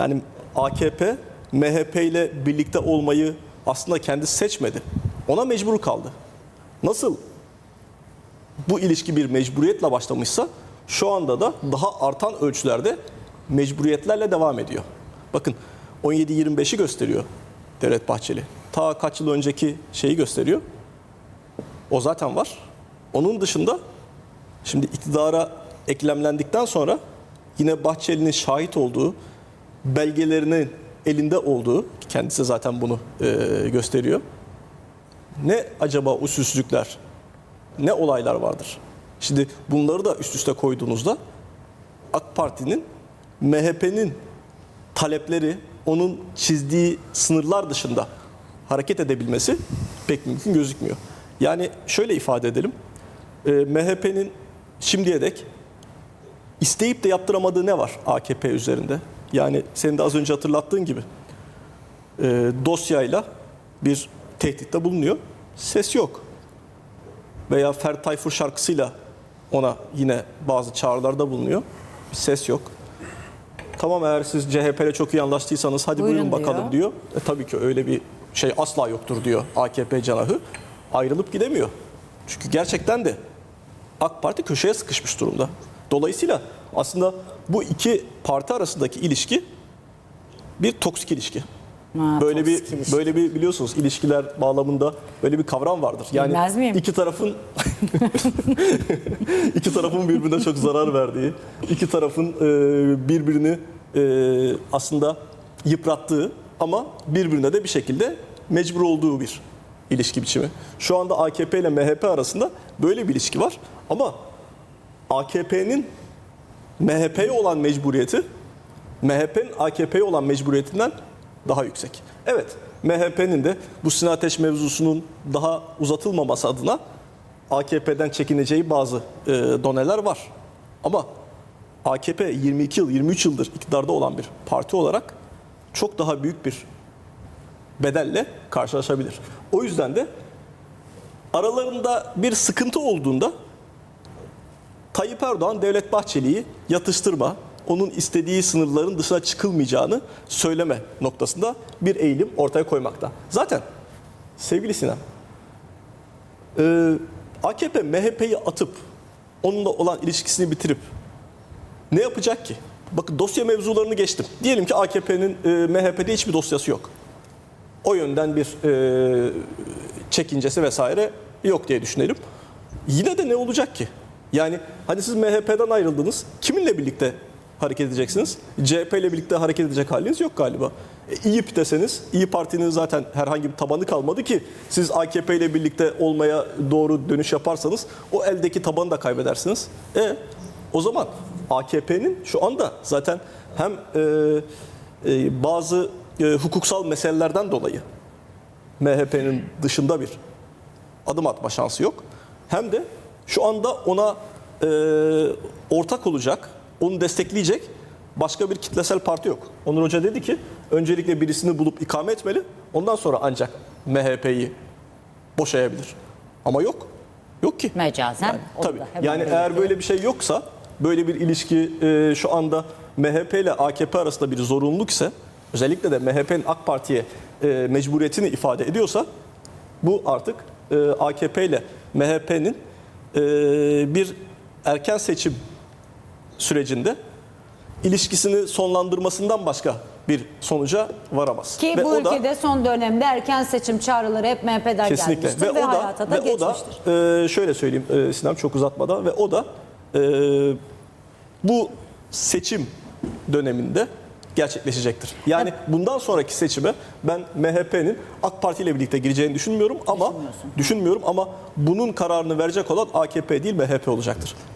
Yani AKP MHP ile birlikte olmayı aslında kendisi seçmedi. Ona mecbur kaldı. Nasıl bu ilişki bir mecburiyetle başlamışsa şu anda da daha artan ölçülerde mecburiyetlerle devam ediyor. Bakın 17-25'i gösteriyor Devlet Bahçeli. Ta kaç yıl önceki şeyi gösteriyor. O zaten var. Onun dışında şimdi iktidara eklemlendikten sonra yine Bahçeli'nin şahit olduğu belgelerinin elinde olduğu kendisi zaten bunu e, gösteriyor. Ne acaba usulsüzlükler, ne olaylar vardır? Şimdi bunları da üst üste koyduğunuzda AK Parti'nin MHP'nin talepleri onun çizdiği sınırlar dışında hareket edebilmesi pek mümkün gözükmüyor. Yani şöyle ifade edelim. E, MHP'nin şimdiye dek isteyip de yaptıramadığı ne var AKP üzerinde? Yani senin de az önce hatırlattığın gibi e, dosyayla bir tehditte bulunuyor. Ses yok. Veya Fer Tayfur şarkısıyla ona yine bazı çağrılarda bulunuyor. Ses yok. Tamam eğer siz CHP ile çok iyi anlaştıysanız hadi buyurun, Buyurun bakalım diyor. diyor. E, tabii ki öyle bir şey asla yoktur diyor AKP canahı. Ayrılıp gidemiyor. Çünkü gerçekten de AK Parti köşeye sıkışmış durumda. Dolayısıyla aslında bu iki parti arasındaki ilişki bir toksik ilişki. Ha, böyle bir ilişki. böyle bir biliyorsunuz ilişkiler bağlamında böyle bir kavram vardır. Yani iki tarafın iki tarafın birbirine çok zarar verdiği, iki tarafın e, birbirini e, aslında yıprattığı ama birbirine de bir şekilde mecbur olduğu bir ilişki biçimi. Şu anda AKP ile MHP arasında böyle bir ilişki var ama AKP'nin MHP'ye olan mecburiyeti MHP'nin AKP'ye olan mecburiyetinden daha yüksek. Evet, MHP'nin de bu Sinan Ateş mevzusunun daha uzatılmaması adına AKP'den çekineceği bazı e, doneler var. Ama AKP 22 yıl, 23 yıldır iktidarda olan bir parti olarak çok daha büyük bir bedelle karşılaşabilir. O yüzden de aralarında bir sıkıntı olduğunda Tayyip Erdoğan Devlet Bahçeli'yi yatıştırma, onun istediği sınırların dışına çıkılmayacağını söyleme noktasında bir eğilim ortaya koymakta. Zaten sevgili Sinan, e, AKP MHP'yi atıp onunla olan ilişkisini bitirip ne yapacak ki? Bakın dosya mevzularını geçtim. Diyelim ki AKP'nin e, MHP'de hiçbir dosyası yok. O yönden bir e, çekincesi vesaire yok diye düşünelim. Yine de ne olacak ki? Yani hani siz MHP'den ayrıldınız. Kiminle birlikte hareket edeceksiniz? CHP ile birlikte hareket edecek haliniz yok galiba. E, İYİP deseniz, İyi Parti'nin zaten herhangi bir tabanı kalmadı ki siz AKP ile birlikte olmaya doğru dönüş yaparsanız o eldeki tabanı da kaybedersiniz. E o zaman AKP'nin şu anda zaten hem e, e, bazı e, hukuksal meselelerden dolayı MHP'nin dışında bir adım atma şansı yok. Hem de şu anda ona e, ortak olacak, onu destekleyecek başka bir kitlesel parti yok. Onur Hoca dedi ki öncelikle birisini bulup ikame etmeli. Ondan sonra ancak MHP'yi boşayabilir. Ama yok. Yok ki. Mecazen. Yani, tabii. Yani eğer böyle bir şey yoksa, böyle bir ilişki e, şu anda MHP ile AKP arasında bir zorunluluk ise, özellikle de MHP'nin AK Parti'ye e, mecburiyetini ifade ediyorsa, bu artık e, AKP ile MHP'nin e, bir erken seçim sürecinde ilişkisini sonlandırmasından başka bir sonuca varamaz. Ki Ve bu o da- ülkede son dönemde erken seçim çağrıları hep MHP'den Kesinlikle. gelmiştir ve, Ve, o da hayata da ve o da geçmiştir. e, şöyle söyleyeyim e, Sinem çok uzatmadan ve o da e, bu seçim döneminde gerçekleşecektir. Yani bundan sonraki seçime ben MHP'nin AK Parti ile birlikte gireceğini düşünmüyorum ama düşünmüyorum ama bunun kararını verecek olan AKP değil MHP olacaktır.